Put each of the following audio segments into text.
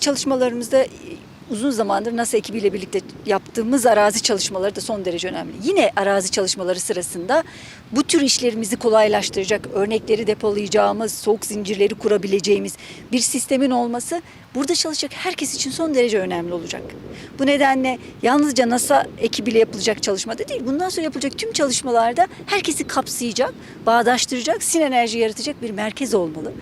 çalışmalarımızda e, uzun zamandır NASA ekibiyle birlikte yaptığımız arazi çalışmaları da son derece önemli. Yine arazi çalışmaları sırasında bu tür işlerimizi kolaylaştıracak, örnekleri depolayacağımız, soğuk zincirleri kurabileceğimiz bir sistemin olması burada çalışacak herkes için son derece önemli olacak. Bu nedenle yalnızca NASA ekibiyle yapılacak çalışmada değil, bundan sonra yapılacak tüm çalışmalarda herkesi kapsayacak, bağdaştıracak, sinerji yaratacak bir merkez olmalı.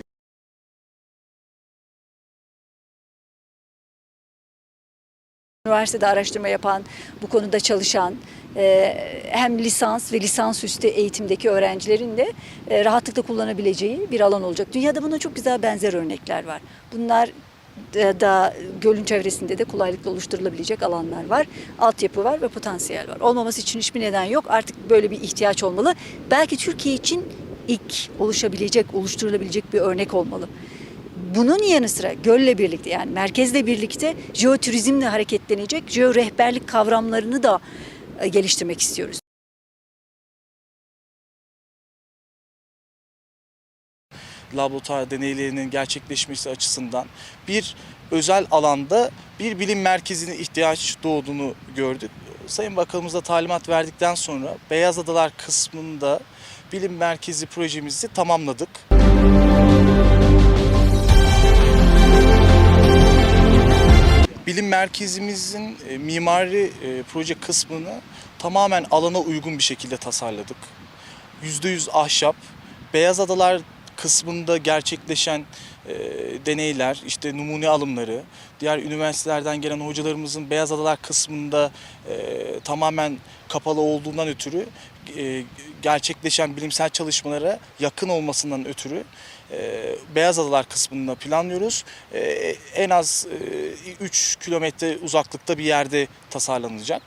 Üniversitede araştırma yapan, bu konuda çalışan, e, hem lisans ve lisansüstü eğitimdeki öğrencilerin de e, rahatlıkla kullanabileceği bir alan olacak. Dünyada buna çok güzel benzer örnekler var. Bunlar da gölün çevresinde de kolaylıkla oluşturulabilecek alanlar var. Altyapı var ve potansiyel var. Olmaması için hiçbir neden yok. Artık böyle bir ihtiyaç olmalı. Belki Türkiye için ilk oluşabilecek, oluşturulabilecek bir örnek olmalı. Bunun yanı sıra gölle birlikte yani merkezle birlikte jeoturizmle hareketlenecek jeo rehberlik kavramlarını da e, geliştirmek istiyoruz. laboratuvar deneylerinin gerçekleşmesi açısından bir özel alanda bir bilim merkezine ihtiyaç doğduğunu gördük. Sayın Bakanımıza talimat verdikten sonra Beyaz Adalar kısmında bilim merkezi projemizi tamamladık. Bilim merkezimizin e, mimari e, proje kısmını tamamen alana uygun bir şekilde tasarladık. %100 ahşap, Beyaz Adalar kısmında gerçekleşen e, deneyler, işte numune alımları, diğer üniversitelerden gelen hocalarımızın Beyaz Adalar kısmında e, tamamen kapalı olduğundan ötürü e, gerçekleşen bilimsel çalışmalara yakın olmasından ötürü e, Beyaz Adalar kısmında planlıyoruz. E, en az 3 kilometre uzaklıkta bir yerde tasarlanacak.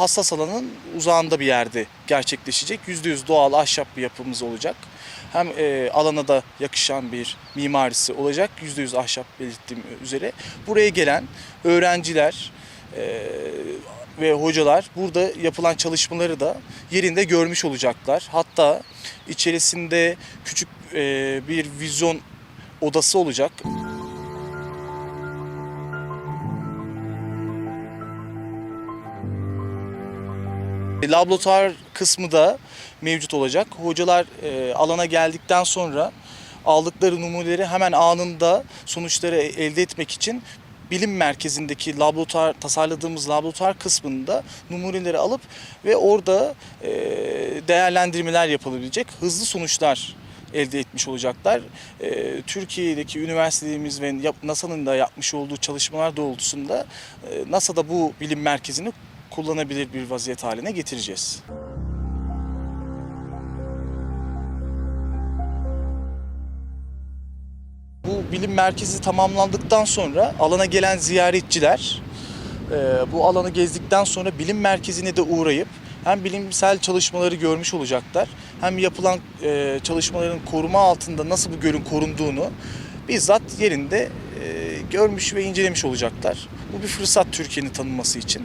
Hassas alanın uzağında bir yerde gerçekleşecek. %100 doğal ahşap bir yapımız olacak. Hem e, alana da yakışan bir mimarisi olacak. %100 ahşap belirttiğim üzere. Buraya gelen öğrenciler e, ve hocalar burada yapılan çalışmaları da yerinde görmüş olacaklar. Hatta içerisinde küçük e, bir vizyon odası olacak. Laboratuvar kısmı da mevcut olacak. Hocalar e, alana geldikten sonra aldıkları numuneleri hemen anında sonuçları elde etmek için bilim merkezindeki laboratuvar tasarladığımız laboratuvar kısmında numuneleri alıp ve orada e, değerlendirmeler yapılabilecek hızlı sonuçlar elde etmiş olacaklar. E, Türkiye'deki üniversitelerimiz ve NASA'nın da yapmış olduğu çalışmalar doğrultusunda e, NASA da bu bilim merkezini kullanabilir bir vaziyet haline getireceğiz. Bu bilim merkezi tamamlandıktan sonra alana gelen ziyaretçiler e, bu alanı gezdikten sonra bilim merkezine de uğrayıp hem bilimsel çalışmaları görmüş olacaklar hem yapılan e, çalışmaların koruma altında nasıl bu gölün korunduğunu bizzat yerinde e, görmüş ve incelemiş olacaklar. Bu bir fırsat Türkiye'nin tanınması için.